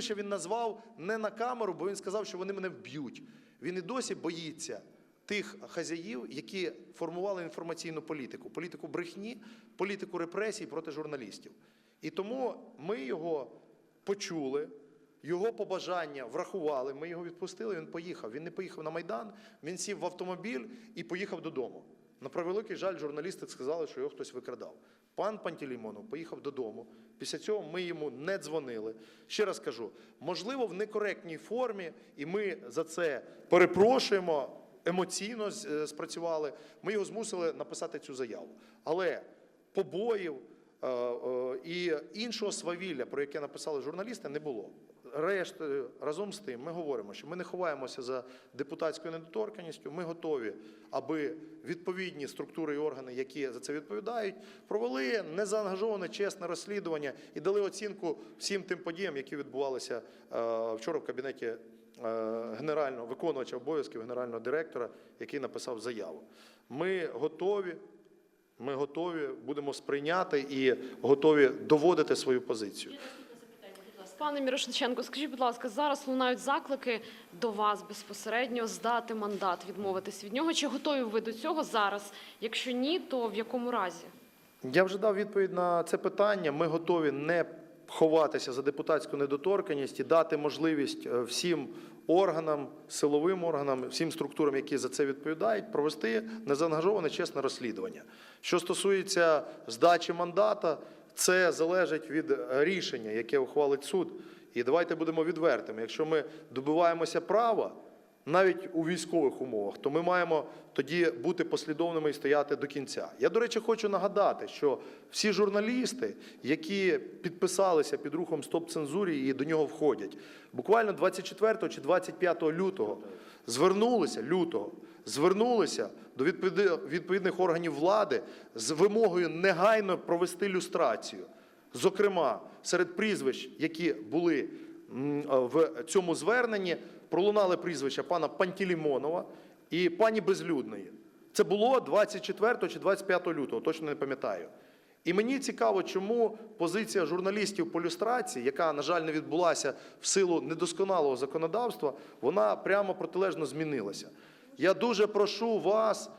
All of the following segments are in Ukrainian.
прізвище він назвав не на камеру, бо він сказав, що вони мене вб'ють. Він і досі боїться тих хазяїв, які формували інформаційну політику, політику брехні, політику репресій проти журналістів. І тому ми його почули. Його побажання врахували. Ми його відпустили. Він поїхав. Він не поїхав на майдан. Він сів в автомобіль і поїхав додому. На превеликий жаль, журналісти сказали, що його хтось викрадав. Пан Пантелеймонов поїхав додому. Після цього ми йому не дзвонили. Ще раз кажу, можливо, в некоректній формі, і ми за це перепрошуємо. Емоційно е, спрацювали. Ми його змусили написати цю заяву. Але побоїв е, е, і іншого свавілля, про яке написали журналісти, не було. Решта, разом з тим, ми говоримо, що ми не ховаємося за депутатською недоторканністю. Ми готові, аби відповідні структури і органи, які за це відповідають, провели незаангажоване чесне розслідування і дали оцінку всім тим подіям, які відбувалися е, вчора в кабінеті е, генерального виконувача обов'язків генерального директора, який написав заяву. Ми готові. Ми готові будемо сприйняти і готові доводити свою позицію. Пане Мірошниченко, скажіть, будь ласка, зараз лунають заклики до вас безпосередньо здати мандат, відмовитись від нього. Чи готові ви до цього зараз? Якщо ні, то в якому разі? Я вже дав відповідь на це питання. Ми готові не ховатися за депутатську недоторканність і дати можливість е, всім органам, силовим органам, всім структурам, які за це відповідають, провести незаангажоване чесне розслідування. Що стосується здачі мандата, це залежить від рішення, яке ухвалить суд. І давайте будемо відвертими. Якщо ми добиваємося права, навіть у військових умовах, то ми маємо тоді бути послідовними і стояти до кінця. Я, до речі, хочу нагадати, що всі журналісти, які підписалися під рухом Стоп цензурі і до нього входять, буквально 24 чи 25 лютого звернулися лютого. Звернулися до відповідних органів влади з вимогою негайно провести люстрацію. Зокрема, серед прізвищ, які були е, в цьому зверненні, пролунали прізвища пана Пантелеймонова і пані Безлюдної. Це було 24 чи 25 лютого, точно не пам'ятаю. І мені цікаво, чому позиція журналістів по люстрації, яка, на жаль, не відбулася в силу недосконалого законодавства, вона прямо протилежно змінилася. Я дуже прошу вас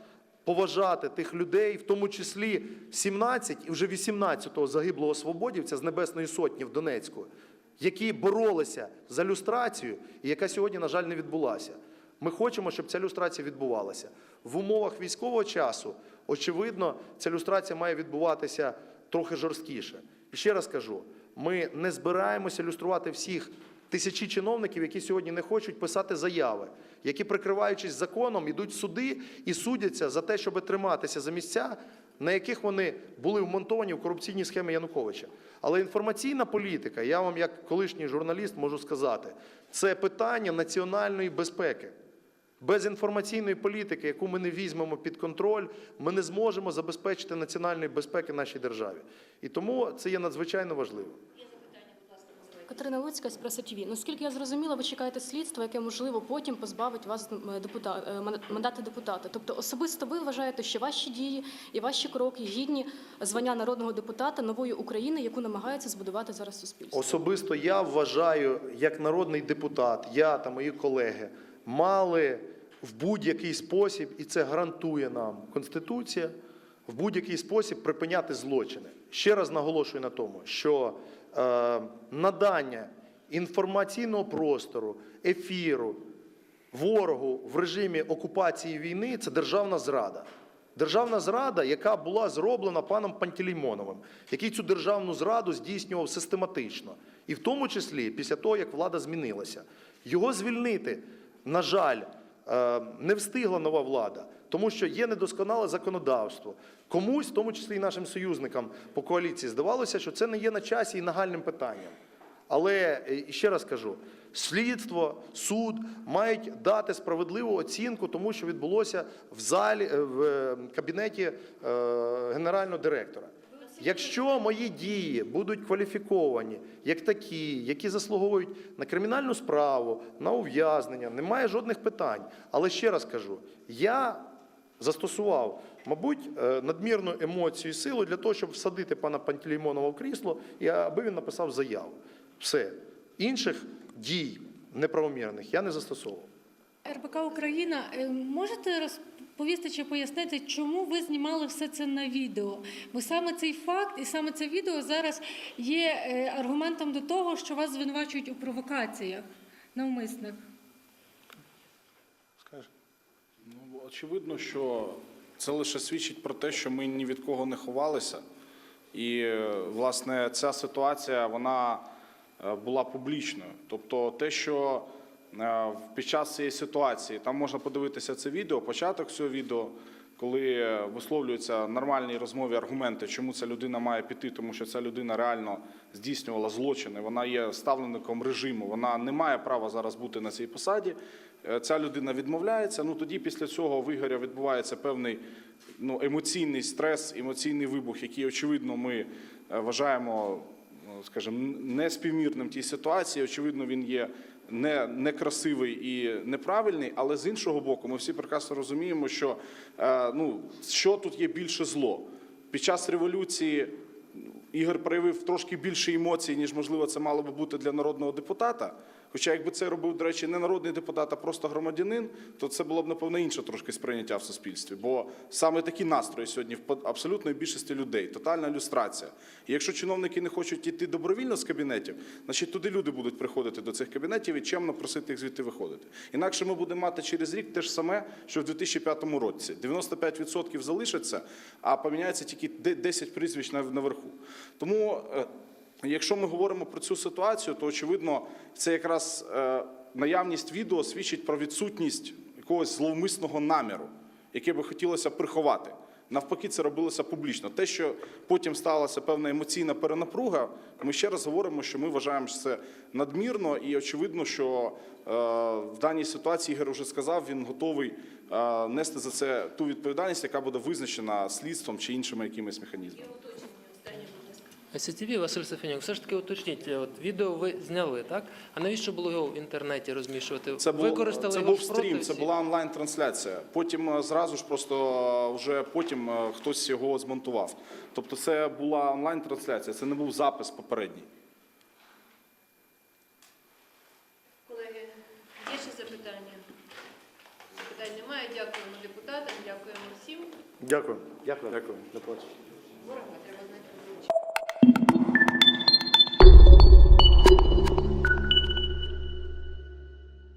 поважати тих людей, в тому числі 17 і вже 18-го загиблого свободівця з Небесної Сотні в Донецьку, які боролися за люстрацію, і яка сьогодні, на жаль, не відбулася. Ми хочемо, щоб ця люстрація відбувалася. В умовах військового часу, очевидно, ця люстрація має відбуватися трохи жорсткіше. І ще раз кажу: ми не збираємося люструвати всіх тисячі чиновників, які сьогодні не хочуть писати заяви, які, прикриваючись законом, йдуть в суди і судяться за те, щоб триматися за місця, на яких вони були вмонтовані в корупційні схеми Януковича. Але інформаційна політика, я вам, як колишній журналіст, можу сказати, це питання національної безпеки. Без інформаційної політики, яку ми не візьмемо під контроль, ми не зможемо забезпечити національної безпеки нашій державі. І тому це є надзвичайно важливо. Катерина Луцька з преса ТВ. Наскільки я зрозуміла, ви чекаєте слідства, яке можливо потім позбавить вас е, депута... е, мандата депутата. Тобто особисто ви вважаєте, що ваші дії і ваші кроки гідні звання народного депутата нової України, яку намагається збудувати зараз суспільство. Особисто я вважаю, як народний депутат, я та мої колеги мали в будь-який спосіб, і це гарантує нам Конституція, в будь-який спосіб припиняти злочини. Ще раз наголошую на тому, що надання інформаційного простору, ефіру ворогу в режимі окупації війни це державна зрада. Державна зрада, яка була зроблена паном Пантелеймоновим, який цю державну зраду здійснював систематично, і в тому числі після того, як влада змінилася. Його звільнити, на жаль, е, не встигла нова влада, тому що є недосконале законодавство. Комусь, в тому числі і нашим союзникам по коаліції, здавалося, що це не є на часі і нагальним питанням. Але е, ще раз кажу: слідство, суд мають дати справедливу оцінку тому, що відбулося в залі е, в е, кабінеті е, генерального директора. Якщо мої дії будуть кваліфіковані як такі, які заслуговують на кримінальну справу, на ув'язнення, немає жодних питань. Але ще раз кажу, я застосував, мабуть, е, надмірну емоцію і силу для того, щоб всадити пана Пантелеймонова в крісло, і аби він написав заяву. Все. Інших дій неправомірних я не застосовував. РБК Україна, е, можете розповісти чи пояснити, чому ви знімали все це на відео? Бо саме цей факт і саме це відео зараз є е, аргументом до того, що вас звинувачують у провокаціях навмисних. Скажи. Ну, очевидно, що це лише свідчить про те, що ми ні від кого не ховалися. І, е, власне, ця ситуація вона е, була публічною. Тобто, те, що під час цієї ситуації там можна подивитися це відео, початок цього відео, коли е, висловлюються нормальні розмові аргументи, чому ця людина має піти, тому що ця людина реально здійснювала злочини, вона є ставленником режиму, вона не має права зараз бути на цій посаді. Е, Ця людина відмовляється. Ну тоді після цього в Ігоря відбувається певний ну, емоційний стрес, емоційний вибух, який, очевидно, ми е, вважаємо, ну, скажімо, неспівмірним тій ситуації. Очевидно, він є не, некрасивий і неправильний, але з іншого боку, ми всі прекрасно розуміємо, що е, ну, що тут є більше зло. Під час революції Ігор проявив трошки більше емоцій, ніж можливо це мало би бути для народного депутата. Хоча, якби це робив, до речі, не народний депутат, а просто громадянин, то це було б напевно інше трошки сприйняття в суспільстві. Бо саме такі настрої сьогодні в абсолютної більшості людей, тотальна люстрація. І якщо чиновники не хочуть йти добровільно з кабінетів, значить туди люди будуть приходити до цих кабінетів і чемно просити їх звідти виходити. Інакше ми будемо мати через рік те ж саме, що в 2005 році. 95% залишаться, а поміняється тільки 10 прізвищ наверху. Тому. Якщо ми говоримо про цю ситуацію, то очевидно, це якраз е, наявність відео свідчить про відсутність якогось зловмисного наміру, яке би хотілося приховати. Навпаки, це робилося публічно. Те, що потім сталася певна емоційна перенапруга, ми ще раз говоримо, що ми вважаємо, що це надмірно, і очевидно, що е, в даній ситуації Ігор вже сказав, він готовий е, нести за це ту відповідальність, яка буде визначена слідством чи іншими якимись механізмами. СТВ, Василь Сафінюк, все ж таки уточніть, от відео ви зняли, так? А навіщо було його в інтернеті розміщувати? Це був, Використали це його був стрім, це була онлайн-трансляція. Потім е, зразу ж просто е, вже потім е, хтось його змонтував. Тобто це була онлайн-трансляція, це не був запис попередній. Колеги, є ще запитання? Запитань немає. Дякуємо депутатам, дякуємо всім. Дякую. Дякую. Дякую. Ворога треба